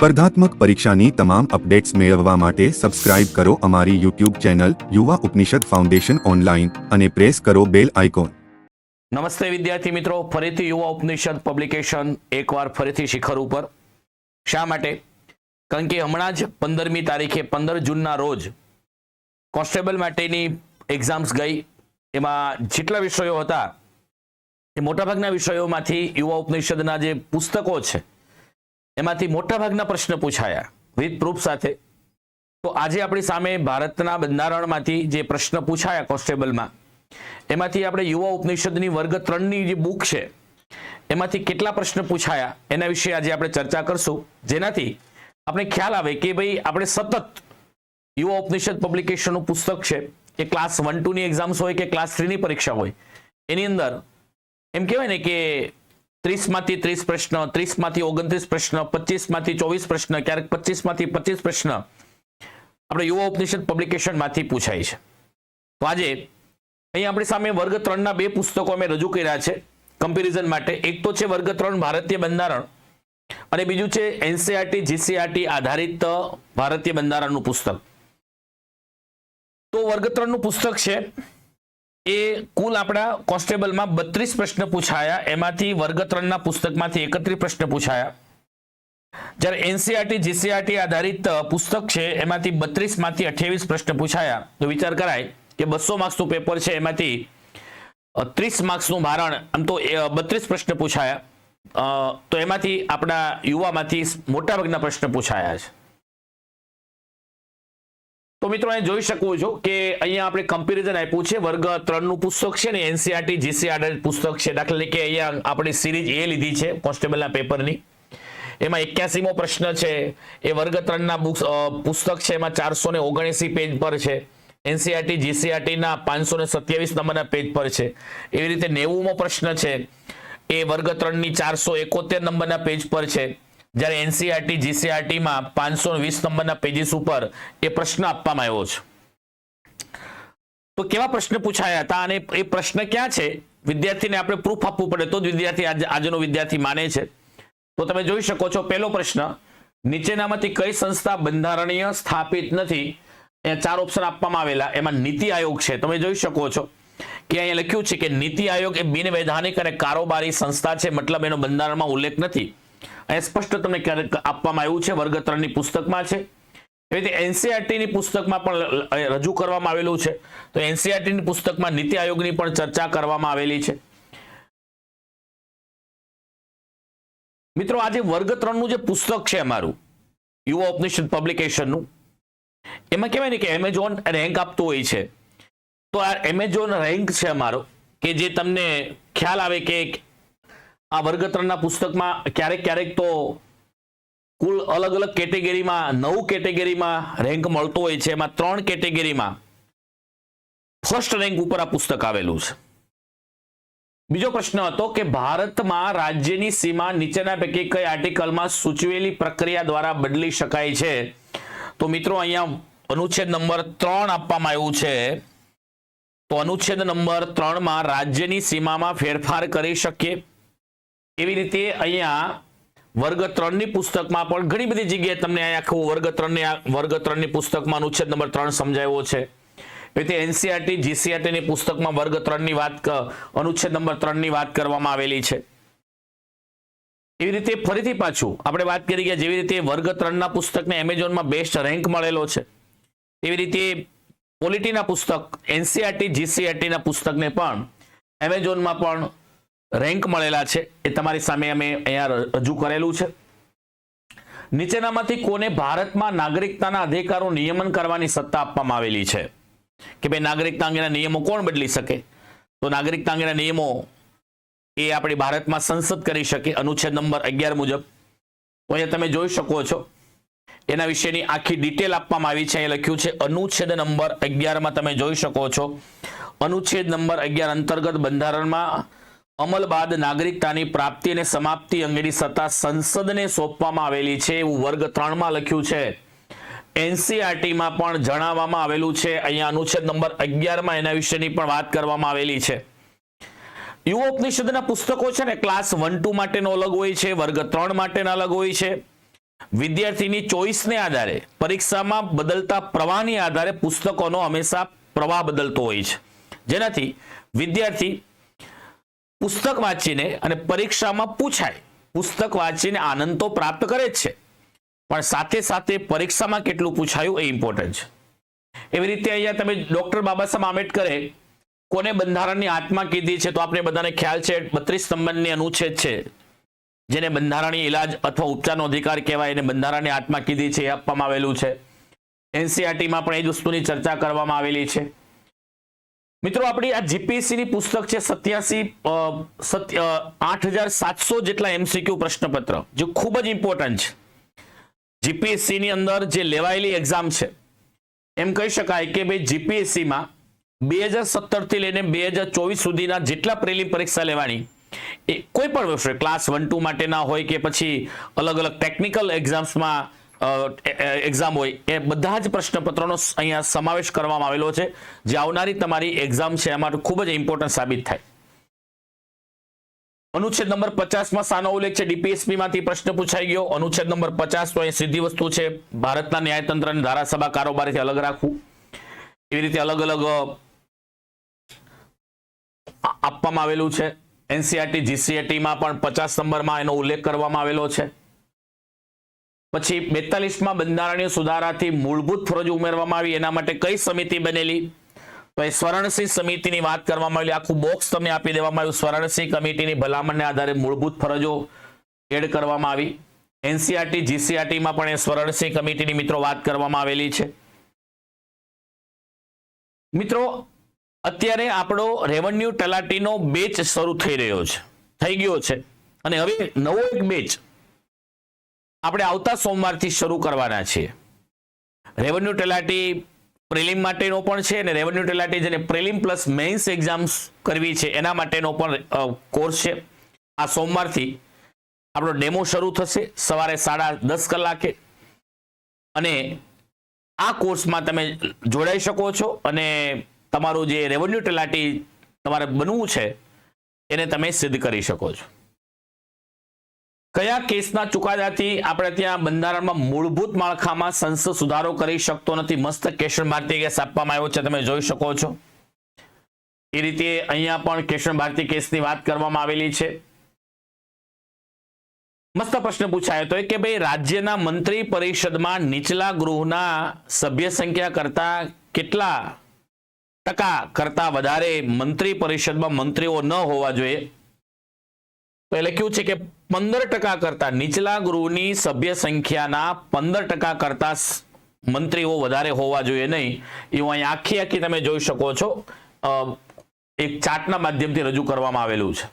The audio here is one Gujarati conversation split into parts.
સ્પર્ધાત્મક પરીક્ષાની તમામ અપડેટ્સ મેળવવા માટે સબસ્ક્રાઇબ કરો અમારી YouTube channel Yuva Upanishad foundation online અને પ્રેસ કરો બેલ આઇકોન. નમસ્તે વિદ્યાર્થી મિત્રો, ફરીથી યુવા ઉપનિષદ પબ્લિકેશન એકવાર ફરીથી શિખર ઉપર. શા માટે? કારણ કે હમણાં જ પંદરમી તારીખે, પંદર જૂનના રોજ કોન્સ્ટેબલ માટેની એક્ઝામ્સ ગઈ. એમાં જેટલા વિષયો હતા એ મોટાભાગના વિષયોમાંથી યુવા ઉપનિષદના જે પુસ્તકો છે એમાંથી મોટાભાગના પ્રશ્ન પૂછાયા વિથ પ્રૂફ સાથે. તો આજે આપણી સામે ભારતના બંધારણમાંથી જે પ્રશ્ન પૂછાયા કોન્સ્ટેબલમાં, એમાંથી આપણે યુવા ઉપનિષદની વર્ગ ત્રણની જે બુક છે, એમાંથી કેટલા પ્રશ્ન પૂછાયા એના વિશે આજે આપણે ચર્ચા કરશું. જેનાથી આપણે ખ્યાલ આવે કે ભાઈ આપણે સતત યુવા ઉપનિષદ પબ્લિકેશનનું પુસ્તક છે, એ ક્લાસ વન ટુની એક્ઝામ્સ હોય કે ક્લાસ થ્રીની પરીક્ષા હોય, એની અંદર એમ કહેવાય ને કે ત્રીસમાંથી ત્રીસ પ્રશ્ન, ત્રીસમાંથી ઓગણત્રીસ પ્રશ્ન, પચીસમાંથી ચોવીસ પ્રશ્ન, ક્યારેક પચીસમાંથી પચીસ પ્રશ્ન. આપણે યુવા ઉપનિષદ પબ્લિકેશનમાંથી પૂછાય છે. તો આજે અહીં આપણી સામે વર્ગ ત્રણના બે પુસ્તકો અમે રજૂ કર્યા છે કમ્પેરિઝન માટે. એક તો છે વર્ગ ત્રણ, ભારતીય બંધારણ. અને બીજું છે એનસીઆરટી, જીસીઆરટી આધારિત ભારતીય બંધારણનું પુસ્તક. તો વર્ગ ત્રણનું પુસ્તક છે એ કુલ આપણા કોન્સ્ટેબલમાં બત્રીસ પ્રશ્ન પૂછાયા. એમાંથી વર્ગ ત્રણના પુસ્તકમાંથી એકત્રીસ પ્રશ્ન પૂછાયા. જ્યારે એનસીઆરટી, જીસીઆરટી આધારિત પુસ્તક છે, એમાંથી બત્રીસમાંથી અઠ્યાવીસ પ્રશ્ન પૂછાયા. તો વિચાર કરાય કે બસો માર્ક્સનું પેપર છે, એમાંથી ત્રીસ માર્ક્સનું ભારણ, આમ તો બત્રીસ પ્રશ્ન પૂછાયા. તો એમાંથી આપણા યુવામાંથી મોટાભાગના પ્રશ્ન પૂછાયા છે. તો મિત્રો અહીં જોઈ શકો છો કે અહીંયા આપણે કમ્પેરિઝન આપ્યું છે. વર્ગ ત્રણનું પુસ્તક છે ને એનસીઆરટી જીસી પુસ્તક છે. દાખલા તરીકે અહીંયા આપણે સિરીઝ એ લીધી છે કોન્સ્ટેબલના પેપરની એમાં એક્યાસીમો પ્રશ્ન છે. એ વર્ગ ત્રણના પુસ્તક છે. એમાં ચારસો ને ઓગણએસી પેજ પર છે. એનસીઆરટી જીસીઆરટીના પાંચસો ને સત્યાવીસ નંબરના પેજ પર છે. એવી રીતે નેવુંમો પ્રશ્ન છે. એ વર્ગ ત્રણની ચારસો એકોતેર નંબરના પેજ પર છે. જ્યારે એનસીઆરટી, જીસીઆરટીમાં પાંચસો વીસ નંબરના પેજીસ ઉપર એ પ્રશ્ન આપવામાં આવ્યો છે. તો કેવા પ્રશ્ન પૂછાયા હતા અને એ પ્રશ્ન ક્યાં છે? વિદ્યાર્થીને આપણે પ્રૂફ આપવું પડે તો જ વિદ્યાર્થી આજે, આજનો વિદ્યાર્થી માને છે. તો તમે જોઈ શકો છો પહેલો પ્રશ્ન, નીચેનામાંથી કઈ સંસ્થા બંધારણીય સ્થાપિત નથી? અહીંયા ચાર ઓપ્શન આપવામાં આવેલા. એમાં નીતિ આયોગ છે. તમે જોઈ શકો છો કે અહીંયા લખ્યું છે કે નીતિ આયોગ એ બિનવૈધાનિક અને કારોબારી સંસ્થા છે. મતલબ એનો બંધારણમાં ઉલ્લેખ નથી. અહીંયા સ્પષ્ટ તમને આપવામાં આવ્યું છે વર્ગ ત્રણની પુસ્તકમાં છે. એવી રીતે એનસીઆરટીની પુસ્તકમાં પણ રજૂ કરવામાં આવેલું છે. તો એનસીઆરટીની પુસ્તકમાં નીતિ આયોગની પણ ચર્ચા કરવામાં આવેલી છે. મિત્રો આજે વર્ગ ત્રણનું જે પુસ્તક છે અમારું, યુવા ઉપનિષદ પબ્લિકેશનનું એમાં કહેવાય ને કે એમેઝોન રેન્ક આપતું હોય છે. તો આ એમેઝોન રેન્ક છે અમારો, કે જે તમને ખ્યાલ આવે કે આ વર્ગ ત્રણના પુસ્તકમાં ક્યારેક ક્યારેક તો કુલ અલગ અલગ કેટેગરીમાં, નવ કેટેગરીમાં રેન્ક મળતો હોય છે. એમાં ત્રણ કેટેગરીમાં ફર્સ્ટ રેન્ક ઉપર આ પુસ્તક આવેલું છે. બીજો પ્રશ્ન હતો કે ભારતમાં રાજ્યની સીમા નીચેના પૈકી કઈ આર્ટિકલમાં સૂચવેલી પ્રક્રિયા દ્વારા બદલી શકાય છે? તો મિત્રો, અહીંયા અનુચ્છેદ નંબર ત્રણ આપવામાં આવ્યું છે. તો અનુચ્છેદ નંબર ત્રણમાં રાજ્યની સીમામાં ફેરફાર કરી શકીએ? એવી રીતે અહીંયા વર્ગ ત્રણની પુસ્તકમાં પણ ઘણી બધી જગ્યાએ તમને અહીંયા આખું વર્ગ ત્રણની વર્ગ ત્રણની પુસ્તકમાં અનુચ્છેદ નંબર ત્રણ સમજાવ્યો છે. રીતે એનસીઆરટી જીસીઆરટીની પુસ્તકમાં વર્ગ ત્રણની વાત અનુચ્છેદ નંબર ત્રણની વાત કરવામાં આવેલી છે. એવી રીતે ફરીથી પાછું આપણે વાત કરી ગયા જેવી રીતે વર્ગ ત્રણના પુસ્તકને એમેઝોનમાં બેસ્ટ રેન્ક મળેલો છે. એવી રીતે પોલિટીના પુસ્તક એનસીઆરટી જીસીઆરટીના પુસ્તકને પણ એમેઝોનમાં પણ રેન્ક મળેલા છે એ તમારી સામે અમે અહીંયા રજૂ કરેલું છે. નીચેનામાંથી કોને ભારતમાં નાગરિકતાના અધિકારો નિયમન કરવાની સત્તા આપવામાં આવેલી છે? કે ભાઈ નાગરિકતા અંગેના નિયમો કોણ બદલી શકે? તો નાગરિકતા અંગેના નિયમો એ આપણી ભારતમાં સંસદ કરી શકે, અનુચ્છેદ નંબર અગિયાર મુજબ. તો અહીંયા તમે જોઈ શકો છો. એના વિશેની આખી ડિટેલ આપવામાં આવી છે, અહીંયા લખ્યું છે, અનુચ્છેદ નંબર અગિયારમાં તમે જોઈ શકો છો. અનુચ્છેદ નંબર અગિયાર અંતર્ગત બંધારણમાં અમલ બાદ નાગરિકતાની પ્રાપ્તિ અને સમાપ્તિ અંગેની સત્તા સંસદને સોંપવામાં આવેલી છે એવું વર્ગ ત્રણમાં લખ્યું છે. એનસીઆરટીમાં પણ જણાવવામાં આવેલું છે. અહીંયા અનુચ્છેદ નંબર અગિયારમાં એના વિશેની પણ વાત કરવામાં આવેલી છે. યુવા ઉપનિષદના પુસ્તકો છે ને ક્લાસ વન ટુ માટેનો અલગ હોય છે, વર્ગ ત્રણ માટેના અલગ હોય છે. વિદ્યાર્થીની ચોઈસને આધારે, પરીક્ષામાં બદલતા પ્રવાહની આધારે પુસ્તકોનો હંમેશા પ્રવાહ બદલતો હોય છે. જેનાથી વિદ્યાર્થી પુસ્તક વાંચીને અને પરીક્ષામાં પૂછાય. પુસ્તક વાંચીને આનંદ તો પ્રાપ્ત કરે જ છે. પણ સાથે સાથે પરીક્ષામાં કેટલું પૂછાયું એ ઇમ્પોર્ટન્ટ છે. એવી રીતે અહીંયા તમે ડોક્ટર બાબા સાહેબ આંબેડકરે કોને બંધારણની આત્મા કીધી છે તો આપણે બધાને ખ્યાલ છે બત્રીસ નંબરની અનુચ્છેદ છે. જેને બંધારણીય ઇલાજ અથવા ઉપચારનો અધિકાર કહેવાય એને બંધારણની આત્મા કીધી છે એ આપવામાં આવેલું છે. એનસીઆરટીમાં પણ એ જ વસ્તુની ચર્ચા કરવામાં આવેલી છે. મિત્રો, આપણી આ જીપીએસસી ની પુસ્તક છે સત્યાસી આઠ હજાર સાતસો જેટલા એમસીક્યુ પ્રશ્નપત્ર, જે ખૂબ જ ઇમ્પોર્ટન્ટ છે. જીપીએસસી ની અંદર જે લેવાયેલી એક્ઝામ છે, એમ કહી શકાય કે ભાઈ જીપીએસસીમાં બે હજાર સત્તરથી લઈને બે હજાર ચોવીસ સુધીના જેટલા પ્રિલિમ પરીક્ષા લેવાની, એ કોઈ પણ વર્ષે ક્લાસ વન ટુ માટેના હોય કે પછી અલગ અલગ ટેકનિકલ એક્ઝામ્સમાં એક્ઝામ હોય, એ બધા જ પ્રશ્નપત્રોનો અહીંયા સમાવેશ કરવામાં આવેલો છે. જે આવનારી તમારી એક્ઝામ છે, એમાં ખૂબ જ ઇમ્પોર્ટન્ટ સાબિત થાય. અનુચ્છેદ નંબર પચાસમાં સાનો ઉલ્લેખ છે, ડીપીએસપીમાંથી પ્રશ્ન પૂછાઈ ગયો. અનુચ્છેદ નંબર પચાસ તો અહીં સીધી વસ્તુ છે. ભારતના ન્યાયતંત્રને ધારાસભા કારોબારથી અલગ રાખવું. એવી રીતે અલગ અલગ આપવામાં આવેલું છે. એનસીઆરટી, જીસીઆરટીમાં પણ પચાસ નંબરમાં એનો ઉલ્લેખ કરવામાં આવેલો છે. પછી બેતાલીસમાં બંધારણીય સુધારાથી મૂળભૂત ફરજો ઉમેરવામાં આવી. એના માટે કઈ સમિતિ બનેલી? તો એ સ્વરણસિંહ સમિતિની વાત કરવામાં આવેલી. આખું બોક્સ તમને આપી દેવામાં આવ્યું. સ્વરણસિંહ કમિટીની ભલામણને આધારે મૂળભૂત ફરજો એડ કરવામાં આવી. એનસીઆરટી, જીસીઆરટીમાં પણ એ સ્વરણસિંહ કમિટીની મિત્રો વાત કરવામાં આવેલી છે. મિત્રો, અત્યારે આપણો રેવન્યુ તલાટીનો બેચ શરૂ થઈ રહ્યો છે. થઈ ગયો છે. અને હવે નવો એક બેચ આપણે આવતા સોમવારથી શરૂ કરવાના છીએ. રેવન્યુ તલાટી પ્રિલિમ માટેનો પણ છે અને રેવન્યુ તલાટી જેને પ્રિલિમ પ્લસ મેઇન્સ એક્ઝામ્સ કરવી છે, એના માટેનો પણ કોર્સ છે. આ સોમવારથી આપણો ડેમો શરૂ થશે, સવારે સાડા દસ કલાકે. અને આ કોર્સમાં તમે જોડાઈ શકો છો અને તમારું જે રેવન્યુ તલાટી તમારે બનવું છે, એને તમે સિદ્ધ કરી શકો છો. કયા કેસના ચુકાદાથી આપણે ત્યાં બંધારણમાં મૂળભૂત માળખામાં સંસદ સુધારો કરી શકતો નથી? મસ્ત કેશન ભારતી કેસ આપવામાં આવ્યો છે, તમે જોઈ શકો છો. એ રીતે અહીંયા પણ કેશન ભારતી કેસની વાત કરવામાં આવેલી છે. મસ્ત પ્રશ્ન પૂછાયો હતો કે ભાઈ, રાજ્યના મંત્રી પરિષદમાં નીચલા ગૃહના સભ્ય સંખ્યા કરતા કેટલા ટકા કરતા વધારે મંત્રી પરિષદમાં મંત્રીઓ ન હોવા જોઈએ? તો એ લખ્યું છે કે પંદર ટકા કરતા નીચલા ગૃહની સભ્ય સંખ્યાના પંદર ટકા કરતા મંત્રીઓ વધારે હોવા જોઈએ નહીં. એવું અહીં આખી આખી તમે જોઈ શકો છો. એક ચાર્ટના માધ્યમથી રજૂ કરવામાં આવેલું છે.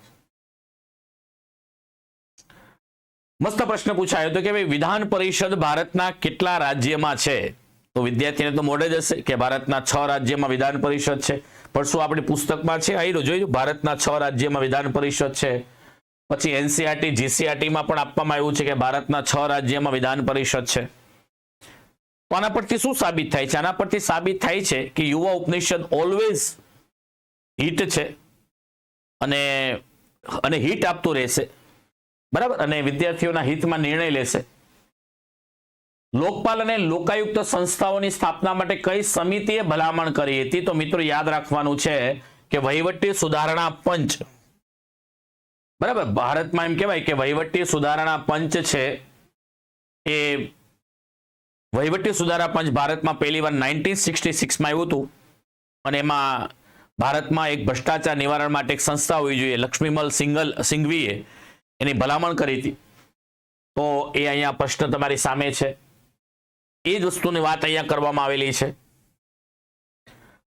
મસ્ત પ્રશ્ન પૂછાયો હતો કે ભાઈ, વિધાન પરિષદ ભારતના કેટલા રાજ્યમાં છે? તો વિદ્યાર્થીને તો મોડે જ હશે કે ભારતના છ રાજ્યમાં વિધાન પરિષદ છે. પણ શું આપણી પુસ્તકમાં છે? અહીં જોયું ભારતના છ રાજ્યમાં વિધાન પરિષદ છે. પછી એનસીઆરટી, જીસીઆરટીમાં પણ આપવામાં આવ્યું છે કે ભારતના છ રાજ્યમાં વિધાન પરિષદ છે. આના પરથી શું સાબિત થાય છે? આના પરથી સાબિત થાય છે કે યુવા ઉપનિષદ ઓલવેઝ હિટ છે અને અને હિટ આપતું રહેશે. બરાબર? અને વિદ્યાર્થીઓના હિતમાં નિર્ણય લેશે. લોકપાલ અને લોકાયુક્ત સંસ્થાઓની સ્થાપના માટે કઈ સમિતિએ ભલામણ કરી હતી? તો મિત્રો યાદ રાખવાનું છે કે વહીવટી સુધારણા પંચ બરાબર. ભારતમાં એમ કહેવાય કે વહીવટી સુધારણા પંચ છે. એ વહીવટી સુધારા પંચ ભારતમાં પહેલી વાર નાઇન્ટીન સિક્સટી સિક્સમાં આવ્યું હતું. અને એમાં ભારતમાં એક ભ્રષ્ટાચાર નિવારણ માટે એક સંસ્થા હોવી જોઈએ, લક્ષ્મીમલ સિંગલ સિંઘવીએ એની ભલામણ કરી હતી. તો એ અહીંયા પ્રશ્ન તમારી સામે છે. એ જ વસ્તુની વાત અહીંયા કરવામાં આવેલી છે.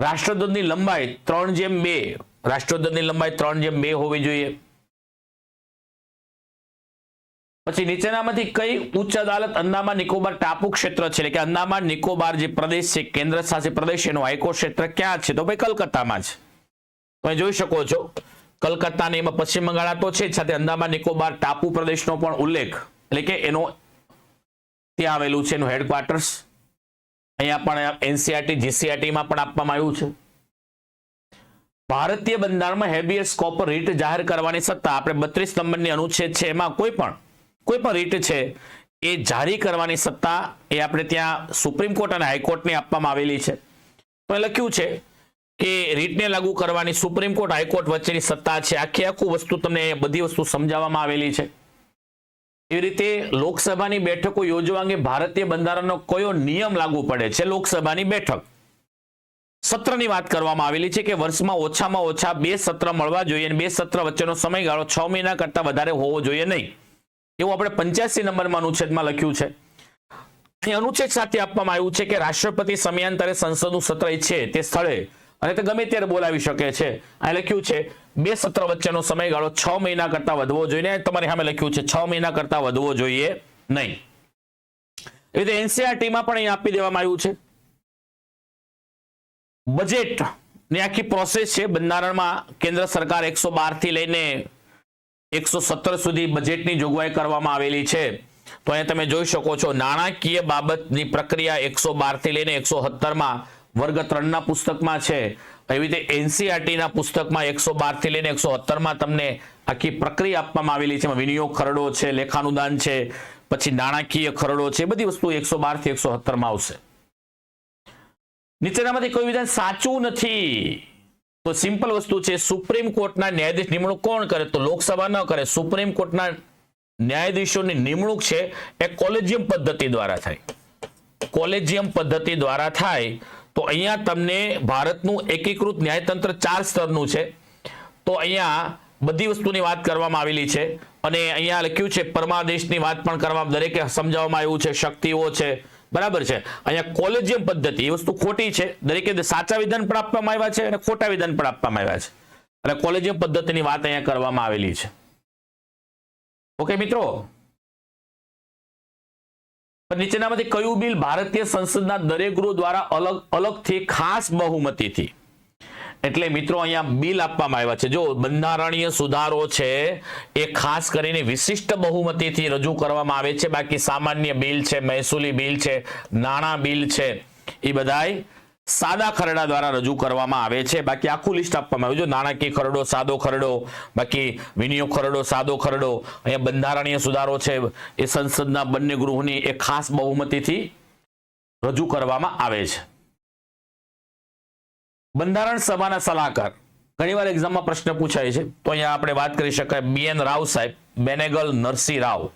રાષ્ટ્રધ્વજની લંબાઈ ત્રણ જેમ બે. રાષ્ટ્રધ્વજની લંબાઈ ત્રણ જેમ બે હોવી જોઈએ. પછી નીચેનામાંથી કઈ ઉચ્ચ અદાલત અંદામાન નિકોબાર ટાપુ ક્ષેત્ર છે? એટલે કે અંદામાન નિકોબાર જે પ્રદેશ છે કેન્દ્ર શાસિત પ્રદેશ એનું હાઈકોર્ટ ક્ષેત્ર ક્યાં છે? તો ભાઈ કલકત્તામાં છે તમે જોઈ શકો છો. કલકત્તાને એમાં પશ્ચિમ બંગાળ તો છે સાથે અંદામાન નિકોબાર ટાપુ પ્રદેશનો પણ ઉલ્લેખ. એટલે કે એનો ત્યાં આવેલું છે એનું હેડક્વાર્ટર્સ. અહીંયા પણ એનસીઆરટી, જીસીઆરટીમાં પણ આપવામાં આવ્યું છે. ભારતીય બંધારણમાં હેબિયસ કોપર રીટ જાહેર કરવાની સત્તા આપણે બત્રીસ નંબરની અનુચ્છેદ છે એમાં કોઈ પણ કોઈ પણ રીટ છે એ જારી કરવાની સત્તા એ આપણે ત્યાં સુપ્રીમ કોર્ટ અને હાઈકોર્ટને આપવામાં આવેલી છે. તો લખ્યું છે કે રીટને લાગુ કરવાની સુપ્રીમ કોર્ટ હાઈકોર્ટ વચ્ચેની સત્તા છે. આખી આખું વસ્તુ તમને બધી વસ્તુ સમજાવવામાં આવેલી છે. એવી રીતે લોકસભાની બેઠકો યોજવા અંગે ભારતીય બંધારણનો કયો નિયમ લાગુ પડે છે? લોકસભાની બેઠક. સત્રની વાત કરવામાં આવેલી છે કે વર્ષમાં ઓછામાં ઓછા બે સત્ર મળવા જોઈએ અને બે સત્ર વચ્ચેનો સમયગાળો છ મહિના કરતા વધારે હોવો જોઈએ નહીં. એવું આપણે પંચ્યાસી નંબરમાં અનુચ્છેદમાં લખ્યું છે. અહીં અનુચ્છેદ સાથે આપવામાં આવ્યું છે કે રાષ્ટ્રપતિ સમયાંતરે સંસદનું સત્ર ઈચ્છે તે સ્થળે અને તે ગમે ત્યારે બોલાવી શકે છે. આ લખ્યું છે, બે સત્ર વચ્ચેનો સમયગાળો છ મહિના કરતા વધવો જોઈએ તમારી સામે લખ્યું છે, છ મહિના કરતા વધવો જોઈએ નહીં. એવી રીતે એનસીઆરટીમાં પણ અહીં આપી દેવામાં આવ્યું છે. બજેટની આખી પ્રોસેસ છે. બંધારણમાં કેન્દ્ર સરકાર એકસો બારથી લઈને એકસો સત્તર સુધી બજેટની જોગવાઈ કરવામાં આવેલી છે. તો અહીંયા તમે જોઈ શકો છો, નાણાકીય બાબતની પ્રક્રિયા એકસો બારથી લઈને એકસો સત્તરમાં વર્ગ ત્રણના પુસ્તકમાં છે. એવી રીતે એનસીઆરટીના પુસ્તકમાં એકસો બારથી લઈને એકસો સત્તરમાં તમને આખી પ્રક્રિયા આપવામાં આવેલી છે. વિનિયોગ ખરડો છે, લેખાનુદાન છે, પછી નાણાકીય ખરડો છે બધી વસ્તુ એકસો બારથી એકસો સત્તરમાં આવશે. નીચેનામાંથી કોઈ વિધાન સાચું નથી. તો સિમ્પલ વસ્તુ છે, સુપ્રીમ કોર્ટના ન્યાયાધીશ નિમણૂક કોણ કરે? તો લોકસભા ન કરે. સુપ્રીમ કોર્ટના ન્યાયાધીશોની નિમણૂક છે, એ કોલેજિયમ પદ્ધતિ દ્વારા થાય. કોલેજિયમ પદ્ધતિ દ્વારા થાય, તો અહીંયા તમને ભારતનું એકીકૃત ન્યાયતંત્ર ચાર સ્તરનું છે. તો અહીંયા બધી વસ્તુની વાત કરવામાં આવેલી છે અને અહીંયા લખ્યું છે, પરમાદેશની વાત પણ કરવામાં દરેકે સમજાવવામાં આવ્યું છે, શક્તિઓ છે બરાબર છે. અહીંયા કોલેજિયમ પદ્ધતિ એ વસ્તુ ખોટી છે. દરેકે સાચા વિધાન પણ આપવામાં આવ્યા છે અને ખોટા વિધાન પણ આપવામાં આવ્યા છે. અને કોલેજિયમ પદ્ધતિની વાત અહીંયા કરવામાં આવેલી છે. ઓકે મિત્રો? નીચેનામાંથી કયું બિલ ભારતીય સંસદના દરેક ગૃહ દ્વારા અલગ અલગથી ખાસ બહુમતીથી? એટલે મિત્રો અહીંયા બિલ આપવામાં આવ્યા છે. જો બંધારણીય સુધારો છે, એ ખાસ કરીને વિશિષ્ટ બહુમતીથી રજૂ કરવામાં આવે છે. બાકી સામાન્ય બિલ છે, મહેસૂલી બિલ છે, નાણાં બિલ છે, એ બધાય સાદા ખરડા દ્વારા રજૂ કરવામાં આવે છે. બાકી આખું લિસ્ટ આપવામાં આવ્યું છે. નાણાકીય ખરડો સાદો ખરડો, બાકી વિનિયોગ ખરડો સાદો ખરડો, અહીંયા બંધારણીય સુધારો છે, એ સંસદના બંને ગૃહની એ ખાસ બહુમતીથી રજૂ કરવામાં આવે છે. બંધારણ સભાના સલાહકાર. ઘણીવાર એક્ઝામમાં પ્રશ્ન પૂછાય છે. તો અહીંયા આપણે વાત કરી શકાય. બી એન રાવ સાહેબ, બેનેગલ નરસિંહ રાવ.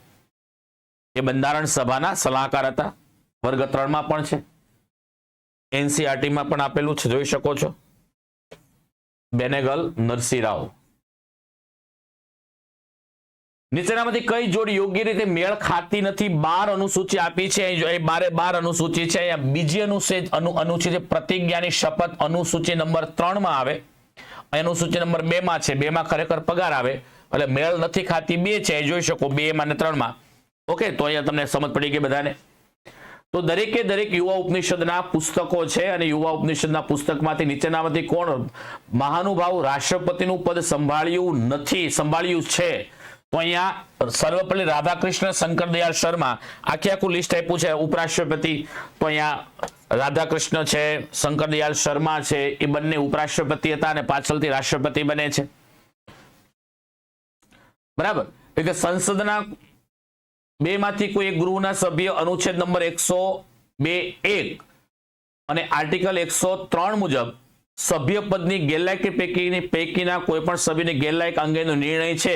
એ બંધારણ સભાના સલાહકાર હતા. વર્ગ ત્રણમાં પણ છે. એનસીઆરટીમાં પણ આપેલું છે. જોઈ શકો છો. બેનેગલ નરસિંહ રાવ. નીચેનામાંથી કઈ જોડી યોગ્ય રીતે મેળ ખાતી નથી? બાર અનુસૂચિ આપી છે. બારે બાર અનુસૂચિ છે. અહીંયા બીજી અનુસેજ અનુ અનુસૂચિ પ્રતિજ્ઞાની શપથ અનુસૂચિ નંબર ત્રણમાં આવે. અનુસૂચિ નંબર બે માં છે. બે માં ખરેખર પગાર આવે. એટલે મેળ નથી ખાતી બે છે. જોઈ શકો બે માં અને ત્રણમાં. ઓકે, તો અહીંયા તમને સમજ પડી ગઈ બધાને. તો દરેકે દરેક યુવા ઉપનિષદના પુસ્તકો છે અને યુવા ઉપનિષદના પુસ્તકમાંથી નીચેનામાંથી કોણ? મહાનુભાવ રાષ્ટ્રપતિનું પદ સંભાળ્યું નથી. સંભાળ્યું છે. અહીંયા સર્વપલ્લી રાધાકૃષ્ણ શંકર દયાળ શર્મા, આખે આખું લિસ્ટ આપ્યું છે, ઉપરાષ્ટ્રપતિ. તો અહીંયા રાધાકૃષ્ણ છે, શંકર દયાળ શર્મા છે, એ બંને ઉપરાષ્ટ્રપતિ હતા અને પાછળથી રાષ્ટ્રપતિ બને છે. બરાબર? એટલે સંસદના બે માંથી કોઈ એક ગૃહના સભ્ય અનુચ્છેદ નંબર એકસો બે એક અને આર્ટિકલ એકસો ત્રણ મુજબ સભ્યપદની ગેરલાયકી પૈકીની પૈકીના કોઈ પણ સભ્યની ગેરલાયક અંગેનો નિર્ણય છે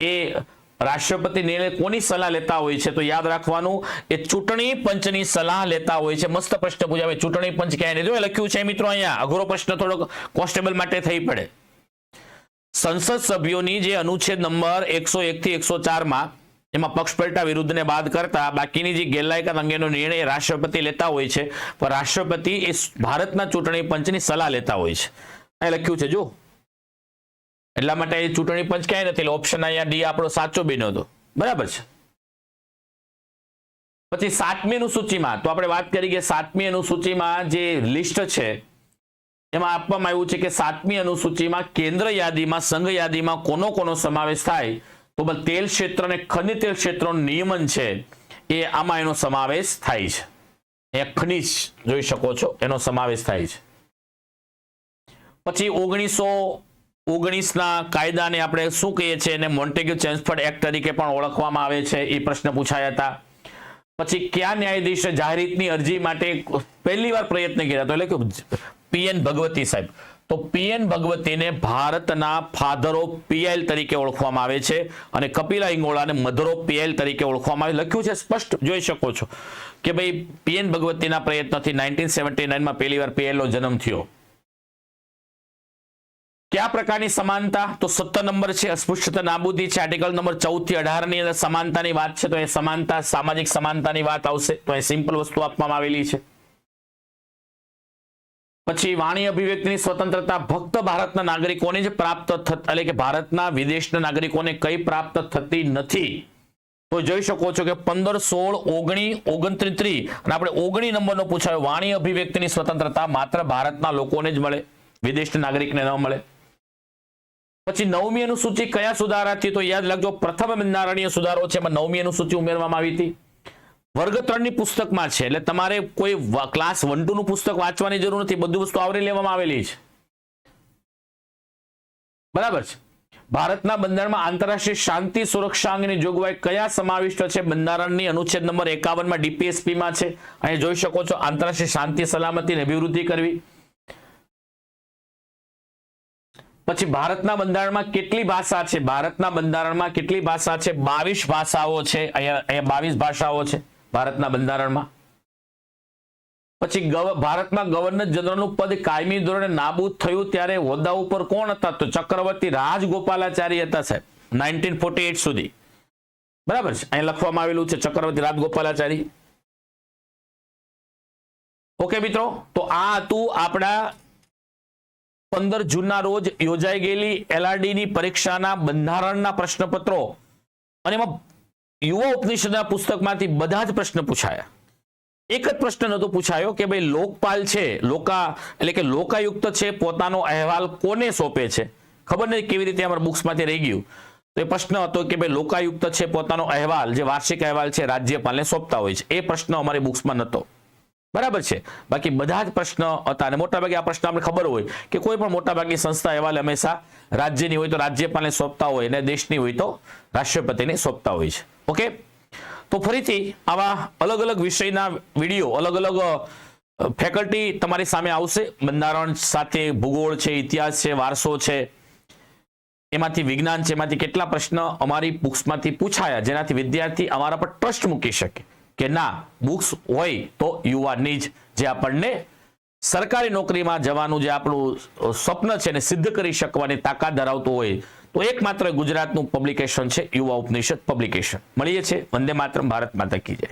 એ રાષ્ટ્રપતિ નિર્ણય કોની સલાહ લેતા હોય છે? તો યાદ રાખવાનું, એ ચૂંટણી પંચની સલાહ લેતા હોય છે. મસ્ત પ્રશ્ન પૂછાવે. ચૂંટણી પંચ ક્યાંય જો લખ્યું છે મિત્રો અહીંયા. અઘરો પ્રશ્ન થોડોક કોન્સ્ટેબલ માટે થઈ પડે. સંસદ સભ્યોની જે અનુચ્છેદ નંબર એકસો એક થી એકસો ચારમાં એમાં પક્ષ પલટા વિરુદ્ધને બાદ કરતા બાકીની જે ગેરલાયકાત અંગેનો નિર્ણય રાષ્ટ્રપતિ લેતા હોય છે. પણ રાષ્ટ્રપતિ એ ભારતના ચૂંટણી પંચની સલાહ લેતા હોય છે. અહીં લખ્યું છે જો એટલા માટે ચૂંટણી પંચ ક્યાંય નથી. ઓપ્શન અહીંયા ડી આપણો સાચો બન્યો હતો. બરાબર છે. પછી સાતમી અનુસૂચિમાં તો આપણે વાત કરી કે સાતમી અનુસૂચિમાં જે લિસ્ટ છે, એમાં આપવામાં આવ્યું છે કે સાતમી અનુસૂચિમાં કેન્દ્ર યાદીમાં, સંઘ યાદીમાં કોનો કોનો સમાવેશ થાય? તો તેલ ક્ષેત્ર અને ખનિજ તેલ ક્ષેત્રનું નિયમન છે, એ આમાં એનો સમાવેશ થાય છે. અહીંયા ખનિજ જોઈ શકો છો, એનો સમાવેશ થાય છે. પછી ઓગણીસો ઓગણીસના કાયદાને આપણે શું કહીએ છીએ એને મોન્ટેગ્યુ ચેન્સફર્ડ એક્ટ તરીકે પણ ઓળખવામાં આવે છે, એ પ્રશ્ન પૂછાયા હતા. પછી કયા ન્યાયાધીશે જાહેરિતની અરજી માટે પહેલી વાર પ્રયત્ન કર્યા તો એટલે કે પીએન ભગવતી સાહેબ. તો પીએન ભગવતીને ભારતના ફાધર ઓફ પીએલ તરીકે ઓળખવામાં આવે છે અને કપિલા ઇંગોળાને મધર ઓફ પીએલ તરીકે ઓળખવામાં આવે. લખ્યું છે, સ્પષ્ટ જોઈ શકો છો કે ભાઈ પીએન ભગવતીના પ્રયત્નથી નાઇન્ટીન સેવન્ટી નાઇનમાં પહેલી વાર પીએલનો જન્મ થયો. કયા પ્રકારની સમાનતા તો સત્તર નંબર છે અસ્પૃશ્યતા નાબૂદી છે આર્ટિકલ નંબર ચૌદથી અઢારની અંદર સમાનતાની વાત છે તો એ સમાનતા સામાજિક સમાનતાની વાત આવશે તો એ સિમ્પલ વસ્તુ આપવામાં આવેલી છે પછી વાણી અભિવ્યક્તિની સ્વતંત્રતા ભક્ત ભારતના નાગરિકોને જ પ્રાપ્ત એટલે કે ભારતના વિદેશના નાગરિકોને કઈ પ્રાપ્ત થતી નથી. તો જોઈ શકો છો કે પંદર સોળ ઓગણી ઓગણત્રીસ અને આપણે ઓગણી નંબરનો પૂછાયો, વાણી અભિવ્યક્તિની સ્વતંત્રતા માત્ર ભારતના લોકોને જ મળે, વિદેશના નાગરિકને ન મળે. પછી નવમી અનુસૂચિ કયા સુધારાથી? તો યાદ રાખજો, પ્રથમ બંધારણીય સુધારો છે, એમાં નવમી અનુસૂચિ ઉમેરવામાં આવી હતી. વર્ગ ત્રણની પુસ્તકમાં છે, એટલે તમારે કોઈ ક્લાસ વન ટુ નું પુસ્તક વાંચવાની જરૂર નથી, બધું વસ્તુ આવરી લેવામાં આવેલી છે. બરાબર છે? ભારતના બંધારણમાં આંતરરાષ્ટ્રીય શાંતિ સુરક્ષા અંગેની જોગવાઈ કયા સમાવિષ્ટ છે? બંધારણની અનુચ્છેદ નંબર એકાવનમાં ડીપીએસપીમાં છે. અહીં જોઈ શકો છો, આંતરરાષ્ટ્રીય શાંતિ સલામતી અભિવૃદ્ધિ કરવી. પછી ભારતના બંધારણમાં કેટલી ભાષા છે? ભારતના બંધારણમાં કેટલી ભાષા છે? બાવીસ ભાષાઓ છે. અહીંયા અહીંયા બાવીસ ભાષાઓ છે ભારતના બંધારણમાં. પછી ભારતમાં ગવર્નર જનરલનું પદ કાયમી ધોરણે નાબૂદ થયું ત્યારે હોદ્દા ઉપર કોણ હતા? તો ચક્રવર્તી રાજગોપાલાચારી હતા સાહેબ, નાઇન્ટીન ફોર્ટી એટ સુધી. બરાબર છે? અહીં લખવામાં આવેલું છે ચક્રવર્તી રાજગોપાલાચારી ઓકે મિત્રો, તો આ હતું આપણા પંદર જૂનના રોજ યોજાઈ ગયેલી એલઆરડીની પરીક્ષાના બંધારણના પ્રશ્નપત્રો અને એમાં યુવા ઉપનિષદના પુસ્તકમાંથી બધા જ પ્રશ્ન પૂછાયા. એક જ પ્રશ્ન નતો પૂછાયો કે ભાઈ લોકપાલ છે, લોકા, એટલે કે લોકાયુક્ત છે, પોતાનો અહેવાલ કોને સોંપે છે? ખબર નહીં કેવી રીતે અમારા બુક્સમાંથી રહી ગયું. તો એ પ્રશ્ન હતો કે ભાઈ લોકાયુક્ત છે, પોતાનો અહેવાલ, જે વાર્ષિક અહેવાલ છે, રાજ્યપાલને સોંપતા હોય છે. એ પ્રશ્ન અમારી બુક્સમાં નહોતો. બરાબર છે. બાકી બધા જ પ્રશ્ન હતા અને મોટાભાગે આ પ્રશ્ન આપણે ખબર હોય કે કોઈ પણ મોટાભાગની સંસ્થા અહેવાલ હંમેશા રાજ્યની હોય તો રાજ્યપાલને સોંપતા હોય અને દેશની હોય તો રાષ્ટ્રપતિને સોંપતા હોય છે. ઓકે? તો ફરીથી આવા અલગ અલગ વિષયના વીડિયો, અલગ અલગ ફેકલ્ટી તમારી સામે આવશે. બંધારણ સાથે ભૂગોળ છે, ઇતિહાસ છે, વારસો છે, એમાંથી વિજ્ઞાન છે, એમાંથી કેટલા પ્રશ્ન અમારી બુક્સમાંથી પૂછાયા જેનાથી વિદ્યાર્થી અમારા પર ટ્રસ્ટ મૂકી શકે. કે ના, બુક્સ હોય તો યુવાની જ જે આપણને સરકારી નોકરીમાં જવાનું જે આપણું સ્વપ્ન છે એને સિદ્ધ કરી શકવાની તાકાત ધરાવતું હોય, તો એકમાત્ર ગુજરાતનું પબ્લિકેશન છે યુવા ઉપનિષદ પબ્લિકેશન મળીએ છીએ. વંદે માત્ર ભારત માતા કી જય.